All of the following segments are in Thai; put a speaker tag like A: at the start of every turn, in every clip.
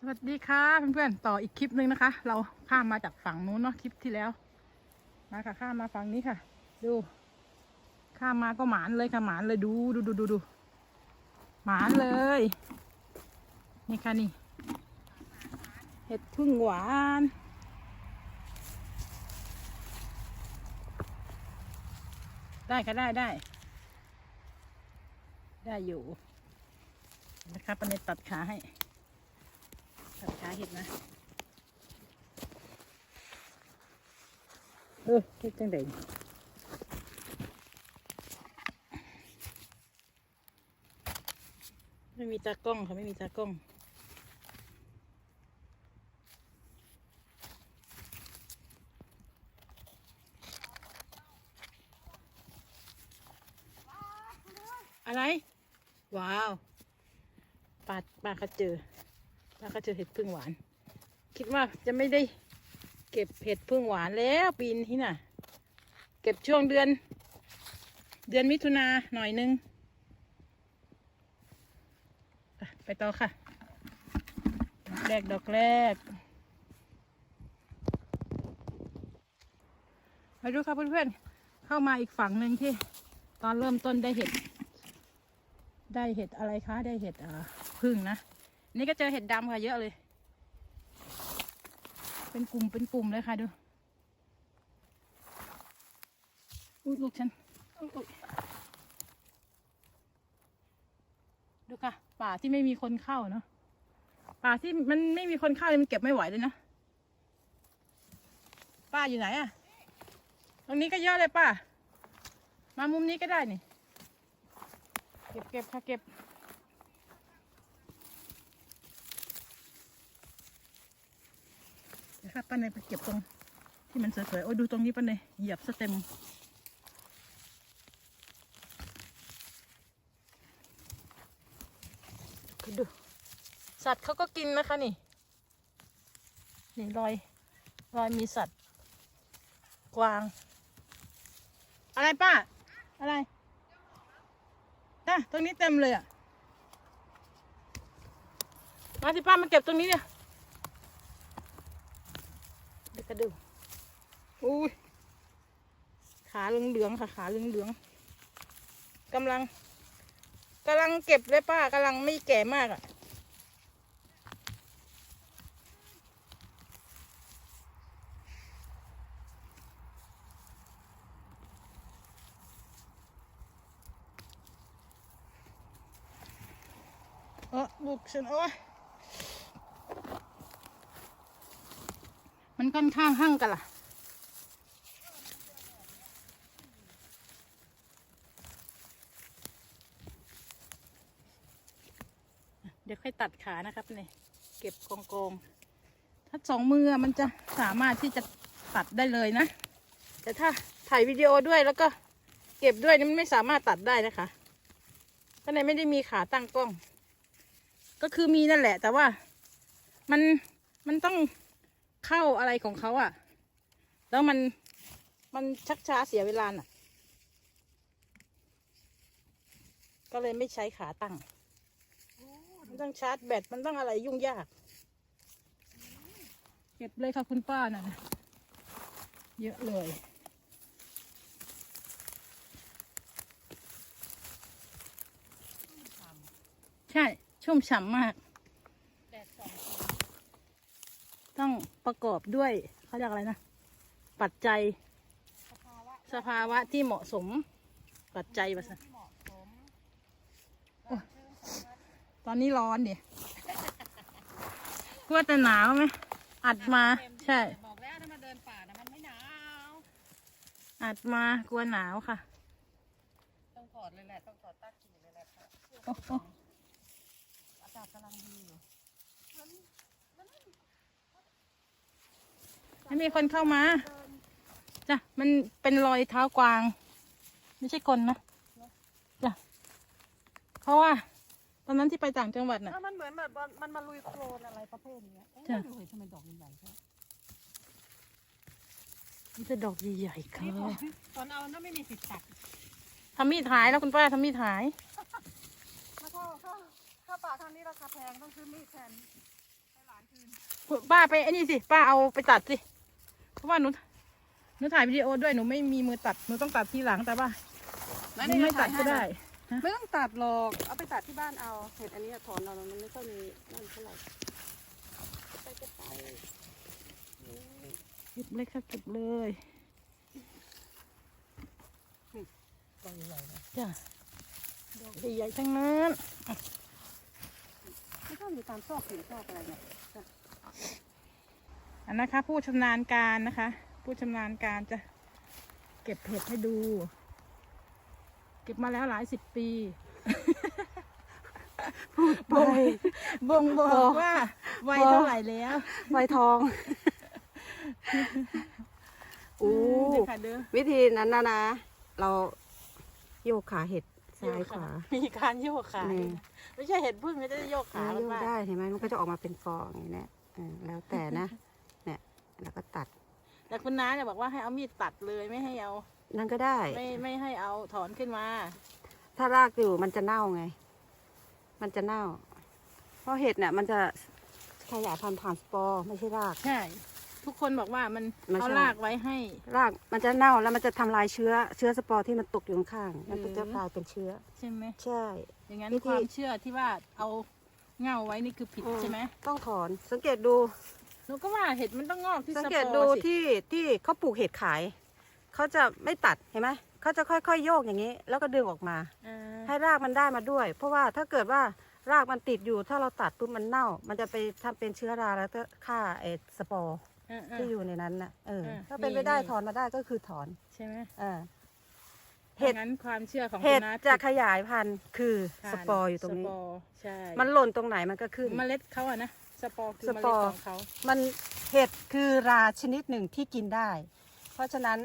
A: สวัสดีค่ะเพื่อนๆต่ออีกคลิปหนึ่งนะคะ เราข้ามมาจากฝั่งนู้นเนาะคลิปที่แล้วมาค่ะข้ามมาฝั่งนี้ค่ะ ดู ข้ามมาก็หมานเลยค่ะหมานเลยดูดูดูดูดูหมานเลย นี่ค่ะนี่ เห็ดพึ่งหวานได้ค่ะได้ได้ ได้อยู่ นะครับปันในตัดขาให้าเห็ดนะเออเฮ็ดจังไดไม่มีตากล้องค่ะไม่มีตากล้องอะไร ว้าวปลาปลาก็เจอ ปลาก็เจอเห็ดพึ่งหวาน คิดว่าจะไม่ได้เก็บเห็ดพึ่งหวานแล้วปีนี้น่ะ เก็บช่วงเดือน เดือนมิถุนาหน่อยนึง ไปต่อค่ะดอกแรกดอกแรกมาดูค่ะเพื่อนๆ เข้ามาอีกฝั่งหนึ่งที่ ตอนเริ่มต้นได้เห็ด ได้เห็ดอะไรคะ ได้เห็ดเอ่อพึ่งนะ นี่ก็เจอเห็ดดำค่ะเยอะเลย เป็นกลุ่มเป็นกลุ่มเลยค่ะดูอุ้ยลูกฉันดูค่ะ ป่าที่ไม่มีคนเข้าเนาะป่าที่มันไม่มีคนเข้าเลยมันเก็บไม่ไหวเลยนะป้าอยู่ไหนอะตรงนี้ก็เยอะเลยป้ามามุมนี้ก็ได้นี่ เก็บเก็บค่ะเก็บ เดี๋ยวค่ะป้าเนยไปเก็บตรงที่มันสวยๆ โอ้ยดูตรงนี้ป้าเนยเหยียบสเต็ม ดู สัตว์เขาก็กินนะคะนี่ นี่รอย รอยมีสัตว์ กวาง อะไรป้า อะไรนะตรงนี้เต็มเลยอะ มาสิป้ามาเก็บตรงนี้เนี่ย กระดูอุ้ยขาเหลืองๆค่ะขาเหลืองๆกำลังกำลังเก็บเลยป้ากำลังไม่แก่มากอะเออลูกฉันโอ้ย มันค่อนข้างหั่งกันล่ะ เดี๋ยวค่อยตัดขานะครับเนี่เก็บกองกองถ้าสองมือมันจะสามารถที่จะตัดได้เลยนะ แต่ถ้าถ่ายวิดีโอด้วยแล้วก็เก็บด้วยนี่มันไม่สามารถตัดได้นะคะเพราะในไม่ได้มีขาตั้งกล้อง ก็คือมีนั่นแหละ แต่ว่ามันมันต้อง เข้าอะไรของเขาอะ่ะ แล้วมันมันชักช้าเสียเวลาน่ะ ก็เลยไม่ใช้ขาตั้ง มันต้องชาร์จแบตมันต้องอะไรยุ่งยาก เก็บเลยค่ะคุณป้าน่ะนะเยอะเลยใช่ ชุ่มฉ่ำมาก ต้องประกอบด้วยเขาเรียกอะไรนะ ปัจจัย สภาวะที่เหมาะสม ปัจจัยภาษาโอ้ยตอนนี้ร้อนเดี๋ยวกลัวแต่หนาวไหมอัดมา ใช่
B: บอกแล้วถ้ามาเดินป่านะมันไม่หนาว
A: อัดมากลัวหนาวค่ะ
B: ต้องถอดเลยแหละ ต้องถอดตาขี่เลยแหละค่ะ
A: โอ้โห
B: อากาศกำลังดีอยู่
A: ไม่มีคนเข้ามาจ้ะมันเป็นรอยเท้ากวาง ไม่ใช่คนนะจ้ะเพราะว่า ตอนนั้นที่ไปต่างจังหวัดน่ะ
B: แล้วมันเหมือนแบบว่ามันมาลุยโคลนอะไรประเภทเนี้ยเอ๊ะ
A: จ้ะ
B: ดูเห็นทำไมดอกใหญ่ๆใช่
A: นี่จะดอกใหญ่ๆค่ะ
B: นี่ตอนตอนเอาน่าไม่มีสิทธิ์ตัด
A: ทำมีดหายแล้วคุณป้าทำมีดหาย
B: แล้วก็ถ้าถ้าป่าทางนี้ราคาแพงต้องซื้อมีดแทน
A: อป้าไปไอ้นี่สิ ป้าเอาไปตัดสิ เพราะว่าหนูหนูถ่ายวิดีโอด้วยหนูไม่มีมือตัดหนูต้องตัดทีหลังแต่ว่าหนูไม่ตัดก็ได้
B: ไม่ต้องตัดหรอก เอาไปตัดที่บ้านเอา เห็ดอันนี้ถอนเรามันไม่ค่อยมีนั่นเท่าไหร่ไปก็ไป
A: เก็บเลยค่ะเก็บเลย
B: ตรงใหญ่นะ
A: จ้ะดอกใหญ่ๆทั้งนั้น
B: ไม่ต้องมีตามซอกหินซอกอะไรเนี่ย
A: อันนะคะ ผู้ชำนาญการนะคะ ผู้ชำนาญการจะเก็บเห็ดให้ดู เก็บมาแล้วหลายสิบปี
B: ไป
A: บ่งบอกว่าวัยเท่าไหร่แล้ว
B: ใบทองโอ้
A: เดี๋ยวค่ะเด้อ
B: วิธีนั้นนะนะ เราโยกขาเห็ดซ้ายขวา
A: มีการโยกขา
B: นี่
A: ไม่ใช่เห็ดพึ่งไม่ได้โยก
B: อ่า
A: ขา
B: โยก
A: ว่า
B: ได้เห็นไหมมันก็จะออกมาเป็นฟองอย่างนี้เนี่ยเออแล้วแต่นะเนี่ย แล้วก็ตัด
A: แต่คุณน้าเนี่ยบอกว่าให้เอามีดตัดเลยไม่ให้เอา
B: นั่นก็ได้
A: ไม่ไม่ให้เอาถอนขึ้นมา
B: ถ้ารากอยู่มันจะเน่าไง มันจะเน่า เพราะเห็ดเนี่ยมันจะขยายพันธุ์ผ่านสปอร์ไม่ใช่ราก
A: ใช่ ทุกคนบอกว่ามัน
B: ไม่ใช่
A: เอารากไว้ให้
B: รากมันจะเน่าแล้วมันจะทำลายเชื้อ เชื้อสปอร์ที่มันตกอยู่ข้างๆมันก็
A: อืม
B: จะกลายเป็นเชื้อ
A: ใช่ไหม
B: ใช่
A: อย่างนั้น
B: วิธี
A: ความเชื่อที่ว่าเอาเงาไว้นี่คือผิด
B: อืม
A: ใช่ไหม
B: ต้องถอน สังเกตดู
A: หนูก็ว่าเห็ดมันต้องงอกที่
B: สัง
A: ส
B: เก
A: ปอ
B: ตดู
A: ร์สิ
B: ที่ที่เขาปลูกเห็ดขาย เขาจะไม่ตัดเห็นไหมเขาจะค่อยๆโยกอย่างนี้ แล้วก็ดึงออกมา
A: อ่า
B: ให้รากมันได้มาด้วย เพราะว่าถ้าเกิดว่ารากมันติดอยู่ถ้าเราตัดปุ๊บมันเน่า มันจะไปทำเป็นเชื้อราแล้วก็ฆ่าไอ้สปอร์
A: อ่าอ่า
B: ที่อยู่ในนั้นนะเออ
A: อ่า
B: ถ้าเป็น
A: นี่
B: ไปได้
A: นี่
B: ถอนมาได้ก็คือถอน
A: ใช่ไหม
B: เออ
A: เห็
B: เห็
A: ด
B: ด
A: งั้นความเชื่อของ
B: เห็ด
A: คุณน้า
B: จะ
A: ผิด
B: ขยายพันธุ์คือ
A: ผ่า
B: สปอร์อยู่ตรงนี้
A: สปอร์ใช่
B: มันหล่นตรงไหนมันก็ขึ้น
A: เมล็ดเขาอะนะ สปอร์คือ
B: ส
A: เม
B: ป
A: ล็
B: อ
A: ด
B: ร์
A: ของเขา
B: มันเห็ดคือราชนิดหนึ่งที่กินได้ เพราะฉะนั้น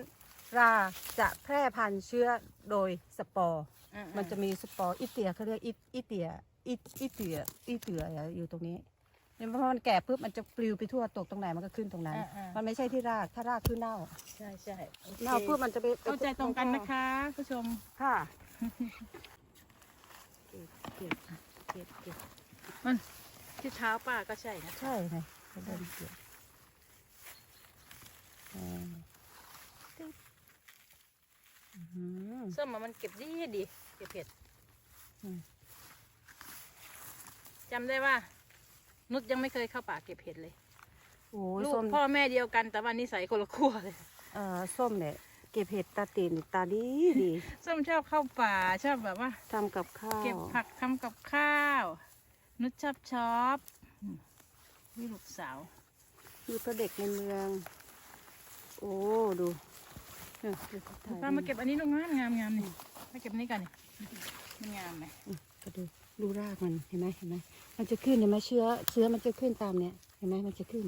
B: ราจะแพร่พันธุ์เชื้อโดยสปอร์
A: อ่าๆ
B: มันจะมีสปอร์อิเตียเขาเรียกอิอิเตียอิอิเตียอิเตียอยู่ตรงนี้เนี่ยพอมันแก่ปุ๊บมันจะปลิวไปทั่วตกตรงไหนมันก็ขึ้นตรงนั้น
A: อ่าๆ
B: มันไม่ใช่ที่รากถ้ารากคือเน่า
A: ใช่ใช่โอค
B: เน่าปุ๊บมันจะไป
A: เข้าใจตรงกันนะคะผู้ชม
B: ค่ะเก็บเก็บเก็บเก็บ
A: ที่เท้าป้าก็ใช่นะ
B: ใช่ไงกระเด็นเก็บอ่าตึ๊บอื้อหือ
A: ส้มอะมันเก็บดีดีเก็บเห็ด
B: อืม
A: จำได้ว่า นุชยังไม่เคยเข้าป่าเก็บเห็ดเลย
B: โอ้ย
A: ลูก
B: ส้ม
A: พ่อแม่เดียวกัน แต่ว่านิสัยคนละขั้วเลย
B: เอ่อส้มเนี่ยเก็บเห็ดตาตีนตาดีดี
A: ส้มชอบเข้าป่าชอบแบบว่า
B: ทำกับข้าว
A: เก็บผักทำกับข้าว นุชชอบชอบอืมนี่ลูกสาว
B: มีก็เด็กในเมือง โอ้ดูเนี่ยดูเขาถ่ย
A: ป้ามาเก็บอันนี้ลูกงามงามงามนี่มาเก็บอันนี้กันนี่มันงามไหม
B: อืมก็ดูดูรากมันเห็นไหมเห็นไหมมันจะขึ้นเห็นไหมเชื้อ เชื้อมันจะขึ้นตามเนี่ยเห็นไหมมันจะขึ้น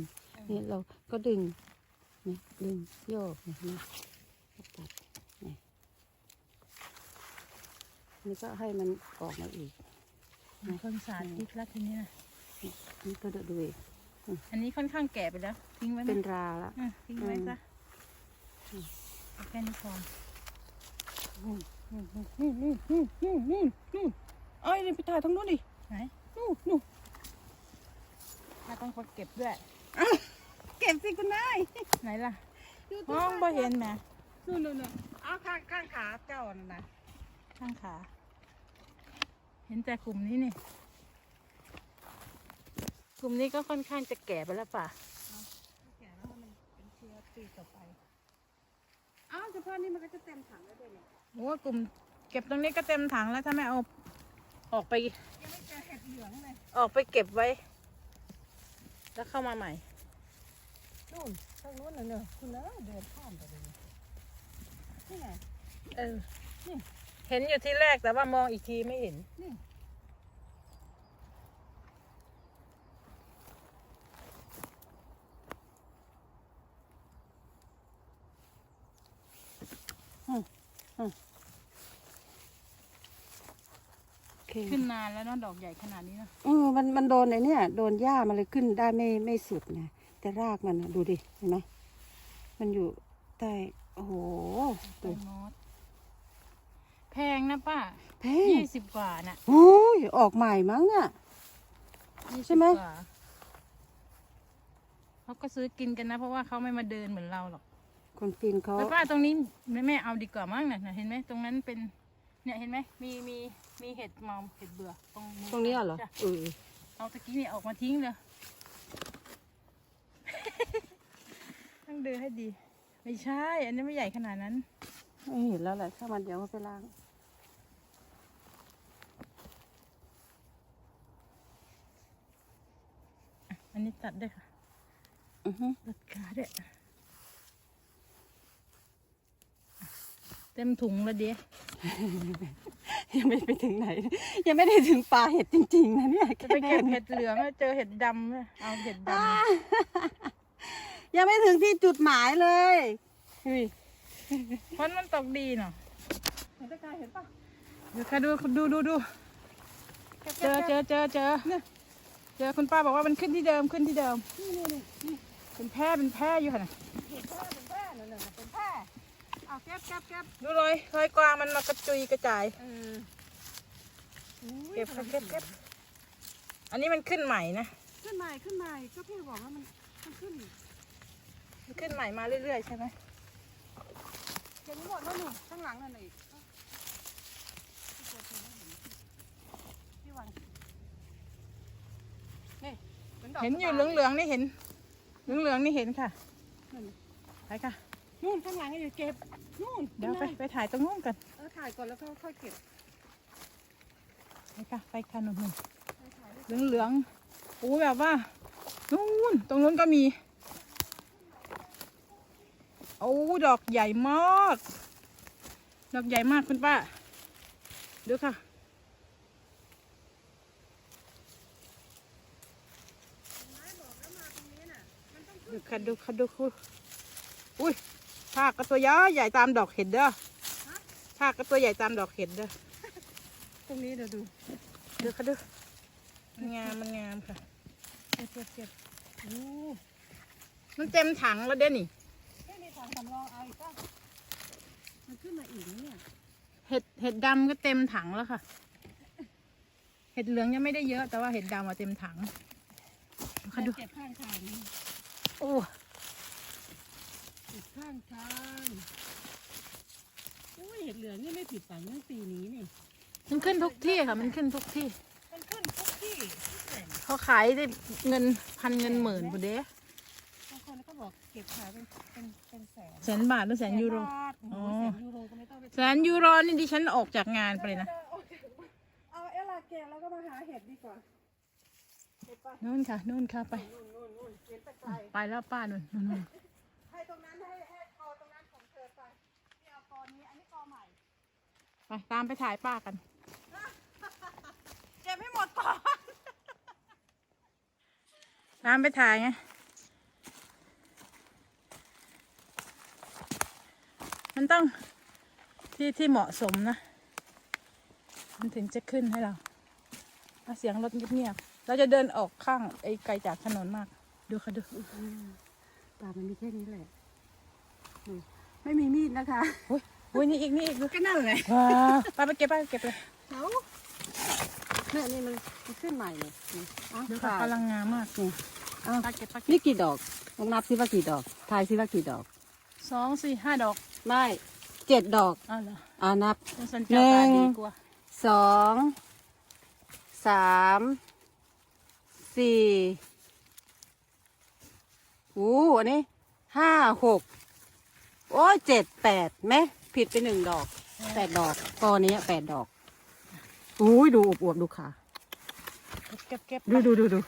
B: นี่เราก็ดึงเนี่ยดึงโยกเนี่ยเห็นไหมตัดเนี่ยนี่ก็ให้มันออกมาอีก
A: เพิ่งสาธิตแล้วทีเนี้ย
B: นี่ก็ดูดิ
A: อันนี้ค่อนข้างแก่ไปแล้ว ทิ้งไว้
B: เป็นราละ
A: ทิ้งไว้ซะแค่นี้พอ
B: นู่นนู่นนู่นนู่นนู่นนู่นนู่นไอ้ไปถ่ายทางนู้นดิ
A: ไหน
B: นู่นนู่น
A: เราต้องคนเก็บด้วย
B: เก็บสิคุณนาย
A: ไหนล่ะมองบ่เห็นไหม
B: นู่นนู่นนู่นเอาข้างข้างขาเจ้าน่ะนะ
A: ข้างขา ห็นแต่กลุ่มนี้นี่ กลุ่มนี้ก็ค่อนข้างจะแก่ไปแล้วป่ะ
B: แก่แล้วมันเป็นเชื้อปีต่อไป อ้าวเฉพาะนี่มันก็จะเต็มถังแล้วด้วยเนี่ย
A: โอ้กลุ่มเก็บตรงนี้ก็เต็มถังแล้วถ้าไม่เอาออกไป
B: ยังไม่เจอเห็ดเหลืองเลย
A: ออกไปเก็บไว้ แล้วเข้ามาใหม่
B: นู่นทางนู้นน่ะเนอะคุณเนอะเดินข้ามไปเลยนี่ไง
A: เออ เห็นอยู่ที่แรกแต่ว่ามองอีกทีไม่เห็น
B: นี่อืมอืมโอเค
A: ขึ้นนานแล้วเนาะดอกใหญ่ขนาดนี้เนาะ
B: เออมันมันโดนไอ้เนี่ย โดนหญ้ามันเลยขึ้นได้ไม่ไม่สุดไงแต่รากมันน่ะดูดิเห็นไหมมันอยู่ใต้โอ้โห
A: ไป
B: ดู
A: มอส แพงนะป้า
B: แพง
A: ยี่สิบกว่าน่ะ
B: โอ้ยออกใหม่มั้งอะ
A: ยี่
B: ใช่
A: สิบ
B: ไหม
A: กว่าเขาก็ซื้อกินกันนะ เพราะว่าเขาไม่มาเดินเหมือนเราหรอก
B: คนฟินเขา
A: ไปป้าตรงนี้แม่แม่เอาดีกว่ามั้งน่ะน่ะเห็นไหมตรงนั้นเป็น เนี่ยเห็นไหมมีมีมีเห็ดเมาเห็ดเบื่อตรง
B: ตรงเนี้ยเหรอ
A: จ้ะ
B: เออ
A: เอาตะกี้นี่ออกมาทิ้งเลย ต้องดูให้ดี ไม่ใช่ อันนี้ไม่ใหญ่ขนาดนั้น
B: ไม่เห็นแล้วแหละถ้ามันเดี๋ยวมันไปล้าง
A: อันนี้ตัดด้วยค่ะ
B: อือฮึ
A: ตัดขาด้วยเต็มถุงแล้วเดีย
B: ยังไม่ไปถึงไหน ยังไม่ได้ถึงปลาเห็ดจริง ๆ นะเนี่ย
A: จะไปเก็บเห็ดเหลืองแล้วเจอเห็ดดำเนี่ยเอาเห็ดด
B: ยังไม่ถึงที่จุดหมายเลยเฮ้ยำ
A: เพราะมันตกดีเนาะ
B: เห็นตะกายเห็นปะ
A: เดี๋ยวค่ะดูดูดูดูเจอเจอเจอเจอ เจอคุณป้าบอกว่ามันขึ้นที่เดิมขึ้นที่เดิม
B: นี่นี่นี่นี่
A: เป็นแพร่เป็นแพร่อยู่ค่ะน่ะ
B: เห็นแพร่เป็นแพร่นั่นน่ะเป็นแพร่เอาเก็บเก็บเก็บ
A: ดูเลยรอยกวางมันมากระจุยกระจาย
B: เอออุ้ย
A: เก็บค่ะเก็บเก็บอันนี้มันขึ้นใหม่นะ
B: ขึ้นใหม่ขึ้นใหม่ก็พี่บอกว่ามันมันขึ้น
A: มันขึ้นใหม่มาเรื่อยๆใช่ไหม
B: เห็นหมดแล้วนี่ข้างหลังนั่นอีกพี่วันนี่ ดก
A: เห็นอยู่
B: ส
A: เห
B: บา
A: ลืองๆนี่เห็น เหลืองๆนี่เห็นค่ะ
B: นั่น
A: ไปค่ะ
B: นู่นข้างหลังอยู่เก็บ นู่น
A: เดี๋ยวไป
B: ข้างใน
A: ไปถ่ายตรงนู้นกัน
B: เออถ่ายก่อนแล้วก็ค่อยเก็บ
A: ไปค่ะไปค่ะนุ่น
B: ไปถ่าย
A: ๆเหลืองๆโอ้แบบว่านู้นตรงนู้นก็มีโอ้ดอกใหญ่มาก ดอกใหญ่มากคุณป้าดูค่ะ ค่ะดูค่ะดูค่ะอุ้ยภาคก็ตัวย้อยใหญ่ตามดอกเห็ดเด้อภาคก็ตัวใหญ่ตามดอกเห็ดเด้อ
B: ตรงนี้เดี๋ยวดู
A: ดูค่ะดูมันงามมันงามค่ะ
B: เก็บเก็บเก็บโอ้
A: มันเต็มถังแล้วเด้นี่
B: ไม่มีถังสำรองเอาอีกป่ะมันขึ้นมาอีกนะเนี่ย
A: เห็ดเห็ดดำก็เต็มถังแล้วค่ะ เห็ดเหลืองยังไม่ได้เยอะ แต่ว่าเห็ดดำอะเต็มถังดูค่ะดู
B: เก็บข้างทางนี่
A: โอ้
B: เก็บข้างทางโอ้ยเห็ดเหลืองนี่ไม่ผิดฝังเรื่องปีนี้นี่
A: มันขึ้นทุกที่ค่ะ มันขึ้นทุกที่
B: มันขึ้นทุกที่ที่แหล่ง
A: เขาขายได้เงินพันเงินหมื่นบุเด้
B: บางคนก็บอกเก็บขายเป็นเป็นเป็นแสน
A: แสนบาทหรือแสนยูโร
B: บาทโอ้
A: อ๋อ
B: โหแสนยูโรก็ไม่ต้องไป
A: แสนยูโรนี่ดิฉันออกจากงานไปเลยนะ
B: เอาเอลาเกะแล้วก็มาหาเห็ดดีกว่าเห็ดปะ
A: นู่นค่ะนู่นค่ะไป
B: นู่นนู่นนู่นเห็นตะไคร้
A: ไปแล้วป้านู่นนู่นนู่น
B: ให้ตรงนั้นให้ให้กอตรงนั้นของเธอไปที่เอากอนี้อันนี้กอใหม่
A: ไปตามไปถ่ายป้ากัน
B: เก็บให้หมดก่อน
A: ตามไปถ่ายไงมันต้องที่ที่เหมาะสมนะ มันถึงจะขึ้นให้เราเอาเสียงรถเงียบๆ เราจะเดินออกข้างไอ้ไกลจากถนนมาก ดูค่ะดู
B: ป่ามันมีแค่นี้แหละนี่ไม่มีมีดนะคะ
A: โอ้ยโอ้ยนี่อีกนี่อีกดู
B: ก็นั่นแหละ
A: ว้าวป้าไปเก็บป้าไปเก็บเลย
B: เขาเนี่ยนี่มันมันขึ้นใหม่เลยนี่เอา
A: ดูค่ะ
B: ถ่าย
A: กำลังงามมาก
B: นี่เอา
A: ป้าเก็บป้าเก็
B: นี่
A: บ
B: กี่ดอกลองนับซิว่ากี่ดอกทายซิว่ากี่ดอก
A: สองสี่ห้าดอก
B: ไม่เจ็ดดอก
A: อ้าวเหรอ
B: อ่านับ
A: คุณสันเจ้าตา
B: หนึ่
A: ดี
B: ง
A: กว่า
B: สองสาม สี่โอ้อันนี้ห้าหกโอ้ยเจ็ดแปดไหมผิดไปหนึ่งดอกแปดดอกกอนี้แปดดอกอุ้ยดูอวบๆดูค่ะ
A: เก็บเก็บ
B: ดูดูดูดู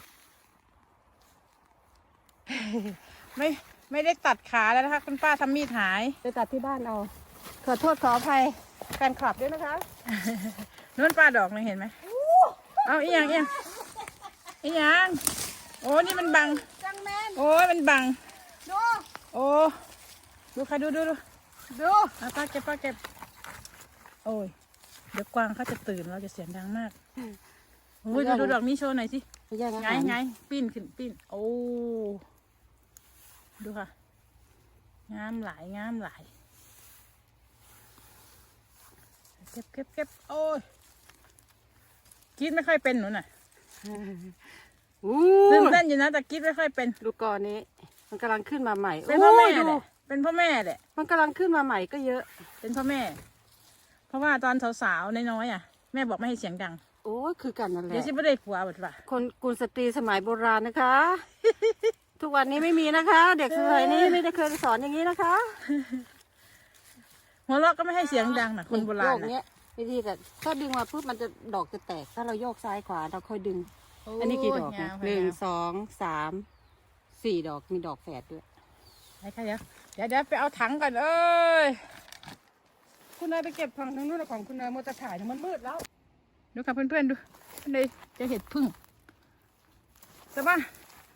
A: ไม่ไม่ได้ตัดขาแล้วนะคะ คุณป้าทำมีดหาย
B: ไปตัดที่บ้านเอาขอโทษขออภัยแฟนคลับด้วยนะคะ
A: นู้นป้าดอกนึงเห็นไหมเอาอีหยังอีหยัง อีหยังโอ้นี่มันบัง
B: จังแมน
A: โอ้ยมันบัง
B: ดู
A: โอ้ดูค่ะดูดูดู
B: ดู
A: เอาป้าเก็บป้าเก็บ โอ้ยเดี๋ยวกวางเขาจะตื่นเราจะเสียงดังมากโอ้ยดูดูดอกนี้โชว์หน่อยสิ
B: ไปแย่งอา
A: ไง
B: หาร
A: ไงปิ้นขึ้นปิ้นโอ้ดูค่ะงามหลายงามหลายเก็บเก็บเก็บโอ้ยคิดไม่ค่อยเป็นหนูน่ะ
B: อู้
A: ตื่นเต้นอยู่นะแต่คิดไม่ค่อยเป็น
B: ดูกอนี้ มันกำลังขึ้นมาใหม่
A: เป็นพ่อแม่
B: โย
A: แห
B: ดู
A: ละเป็นพ่อแม่แหละ
B: มันกำลังขึ้นมาใหม่ก็เยอะ
A: เป็นพ่อแม่ เพราะว่าตอนสาวๆน้อยๆอะ แม่บอกไม่ให้เสียงดัง
B: โอ้ยคือกันนั่นแห
A: เดี๋ยว
B: ละ
A: ชิไม่ได้ผัวบดว่า
B: คนกุลสตรีสมัยโบราณนะคะ ทุกวันนี้ไม่มีนะคะ เด็กสมัยนี้ไม่ได้เคยสอนอย่างนี้นะคะ
A: หัวเราะก็ไม่ให้เสียงดังนะคนโบราณ
B: โยก
A: น่ะ
B: เนี้ย วิธีแต่ถ้าดึงมาปุ๊บมันจะดอกจะแตก ถ้าเราโยกซ้ายขวาเราค่อยดึง อันนี้กี่ดอก
A: โย
B: นะ
A: ยาว
B: หนึ่ง
A: ยาว
B: สองสามสี่ดอกมีดอกแฝดด้วย
A: ไปค่ะเดี๋ยวเดี๋ยวเดี๋ยวไปเอาถังก่อนเอ้ย
B: คุณนายไปเก็บผังทางนู้นของคุณนายมัวแต่ถ่ายมันมืดแล้ว
A: ดูค่ะเพื่อนๆดูเลยจะเห็ดพึ่งแต่ว่า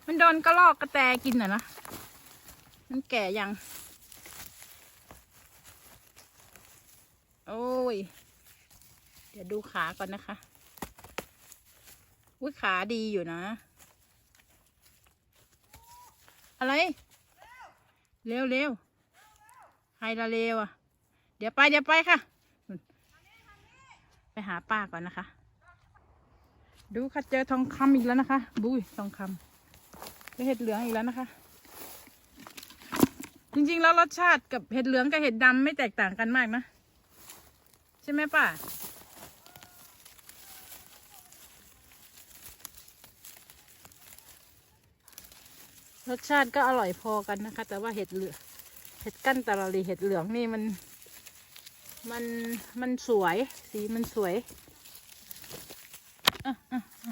A: มันโดนกระรอกกระแตกินน่ะนะมันแก่ยัง โอ้ยเดี๋ยวดูขาก่อนนะคะอุ้ยขาดีอยู่นะ อะไร เร็วเร็วใครละเร็วอะ เดี๋ยวไปเดี๋ยวไปค่ะ ไปหาป้าก่อนนะคะ ดูค่ะเจอทองคำอีกแล้วนะคะ บุ้ยทองคำได้เห็ดเหลืองอีกแล้วนะคะ จริงๆแล้วรสชาติกับเห็ดเหลืองกับเห็ดดำไม่แตกต่างกันมากนะ ใช่ไหมป้า รสชาติก็อร่อยพอกันนะคะ แต่ว่าเห็ดเหลือเห็ดกั้นตะลาลีเห็ดเหลืองนี่มัน มันมันสวย สีมันสวยอะอะอะ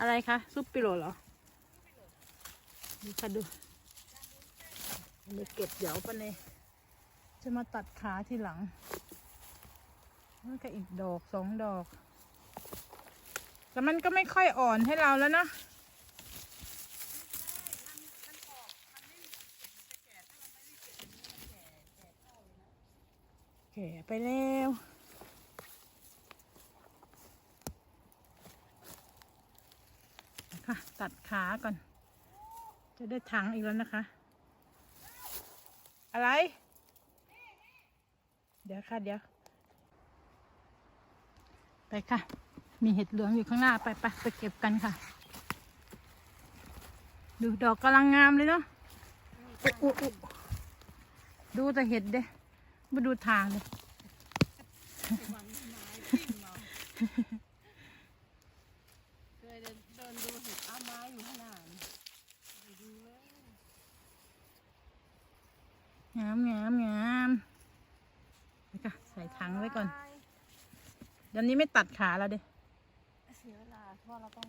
A: อะไรคะซุปปิโรเหรอดูค่ะดูอันนี้เก็บเดี๋ยวปะเนี่ยจะมาตัดขาทีหลัง นั่นก็อีกดอกสองดอก แต่มันก็ไม่ค่อยอ่อนให้เราแล้วนะแก่ไปแล้วค่ะตัดขาก่อน จะได้ถังอีกแล้วนะคะ อะไร เดี๋ยวค่ะเดี๋ยว ค่ะ มีเห็ดเหลืองอยู่ข้างหน้าไปไปไปเก็บกันค่ะ ดูดอกกำลังงามเลยเนาะอุ๊อุ๊อุ๊ดูแต่เห็ดเด้มาดูทางเลย
B: เคยเดินเดินดูเห็ดอ้าไม้อยู่ข้างหน้า
A: งามงามงามไปค่ะใส่ถังไว้ก่อน ยวนี้ไม่ตัดขาแล้วเด้
B: เสียเวลาเพราะเราต้อง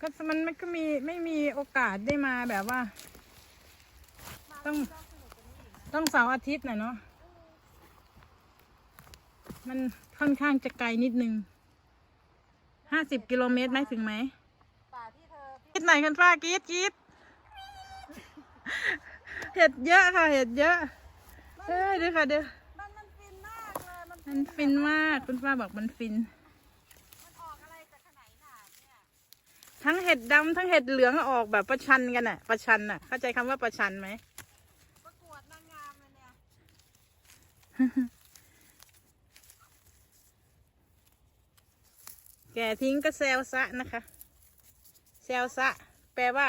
A: ก็มันไม่ก็มีไม่มีโอกาสได้มาแบบว่า ต้องต้องเสาร์อาทิตย์น่ะเนาะมันค่อนข้างจะไกลนิดนึง ห้าสิบกิโลเมตรไหมถึงไหม
B: ป่าที่เธอ
A: กรีดไหนกันป้ากรีดกรีดเห็ดเยอะค่ะ เห็ดเยอะเอ้ยเดี๋ยวค่ะเดี๋ยว
B: มันมันฟินมากเลยมัน
A: มันฟินมากคุณป้าบอกมันฟิน
B: มันออกอะไรจากขนาดหนาเนี่ย
A: ทั้งเห็ดดำทั้งเห็ดเหลืองออกแบบประชันกันอะประชันอะเข้าใจคำว่าประชันไหม
B: ประกวดนางงามเลยเนี่ย
A: ก่ทิ้งก็แซวซะนะคะแซวซะ แปลว่า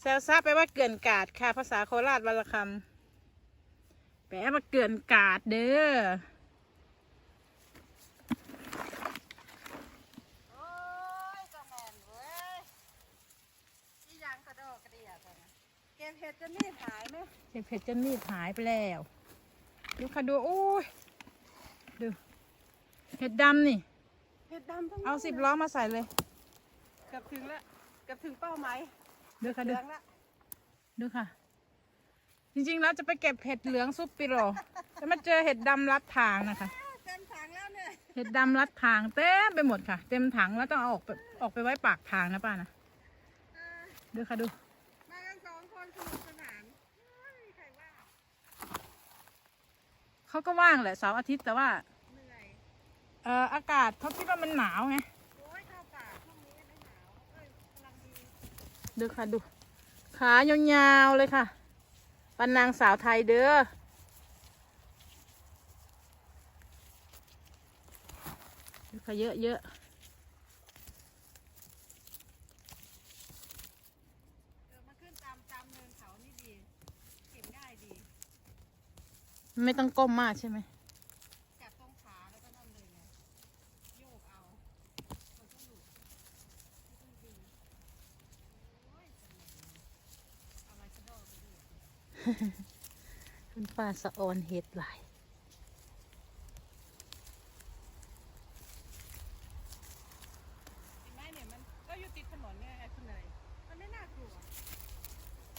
A: แซวซะแปลว่าเกลื่อนกาดค่ะ ภาษาโคราชวรรณคำแปลว่าเกลื่อนกาดเด้อ
B: โอ้ยกระแมนเว้ยที่ยังกระโดดกระเดียดอะนะเก็บเห็ดจะมีดหายไหม
A: เห็ดเผ็ดจนมีดหายไปแล้วดูค่ะดูโอ้ยดูเห็ดดำนี่
B: เห็ดดำทั้งนั้น
A: เอาสิบล้อมาใส่เลย
B: เกือบถึงแล้วเกือบถึงเป้าหมาย
A: ดูค่ะ
B: เห
A: ดู
B: ลืองละ
A: ดูค่ะ จริงๆแล้วจะไปเก็บเห็ดเหลืองซุปปิโรแต่มาเจอเห็ดดำรัดทางนะคะ
B: เต็มถังแล้วเนี่ย
A: เห็ดดำรัดทางเต็มไปหมดค่ะ เต็มถังแล้วต้องเอาออกไปออกไปไว้ปากทางนะป้านะ
B: เออ
A: ดูค่ะดู
B: มากันสองคนสนุกสนานไม่มีใครว่า
A: เขาก็ว่างแหละเสาร์อาทิตย์แต่ว่า
B: เหนื่อย
A: เอ่ออากาศเขาคิดว่ามันหนาวไง
B: โอ้ยเข้าป่าช่วงนี้ไม่หนาวเอ้ยกำลังดี
A: ดูค่ะดู ขายาวๆเลยค่ะปันนางสาวไทยเด้อดูค่ะเยอะเยอะ
B: เออมาขึ้นตามตามเนินเขานี่ดีเก็บง่ายดี
A: ๆไม่ต้องก้มมากใช่ไหม
B: จับตรงขาแล้วก็นั่นเลยไงโยกเอามันก็หลุดไม่ต้องดึงโอ้ยสนุกเอาไว้กระโดดไปด้วย
A: คุณ ป้าสะออนเห็ดหลาย
B: เห็นไหมเนี่ยมันก็อยู่ติดถนนเนี่ยไอ้คุณเลยมันไม่น่ากลัว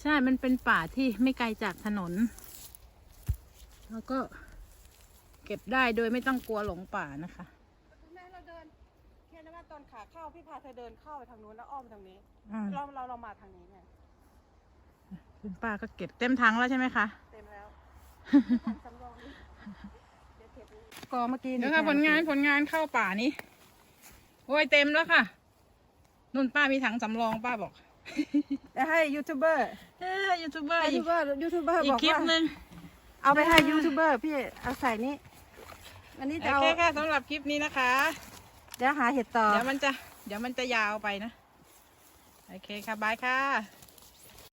A: ใช่ มันเป็นป่าที่ไม่ไกลจากถนน แล้วก็เก็บได้โดยไม่ต้องกลัวหลงป่านะคะ
B: คุณแม่เราเดินแค่นั้นว่าตอนขาเข้าพี่พาเธอเดินเข้าไปทางนู้นแล้วอ้อมไปทางนี้
A: อืม
B: เราเราเรามาทางนี้ไง
A: คุณป้าก็เก็บเต็มถังแล้วใช่ไหมคะ
B: เต็มแล้ว ก็บนี่กอเมื่อกี้
A: เดี๋ยวค่ะผลงานผลงานเข้าป่านี้โอ้ยเต็มแล้วค่ะนุ่นป้ามีถังสำรองป้าบอก
B: จะให้ยูทูบเบอร์
A: เอ้ยยูทูบเบอร์
B: ยู
A: อี
B: ทู
A: ก
B: บเบอร์ยูทูบเบอร์
A: อี
B: บ
A: ก
B: อก
A: คลิป
B: ว่า
A: หนึ่ง
B: เอาไปให้ยูทูบเบอร์พี่เอาใส่นี่อันนี้
A: โอ
B: จะเอา
A: เคค่ะสำหรับคลิปนี้นะคะ
B: เดี๋ยวหาเห็ดต่อ
A: เดี๋ยวมันจะ เดี๋ยวมันจะยาวไปนะ โอเคค่ะ บายค่ะ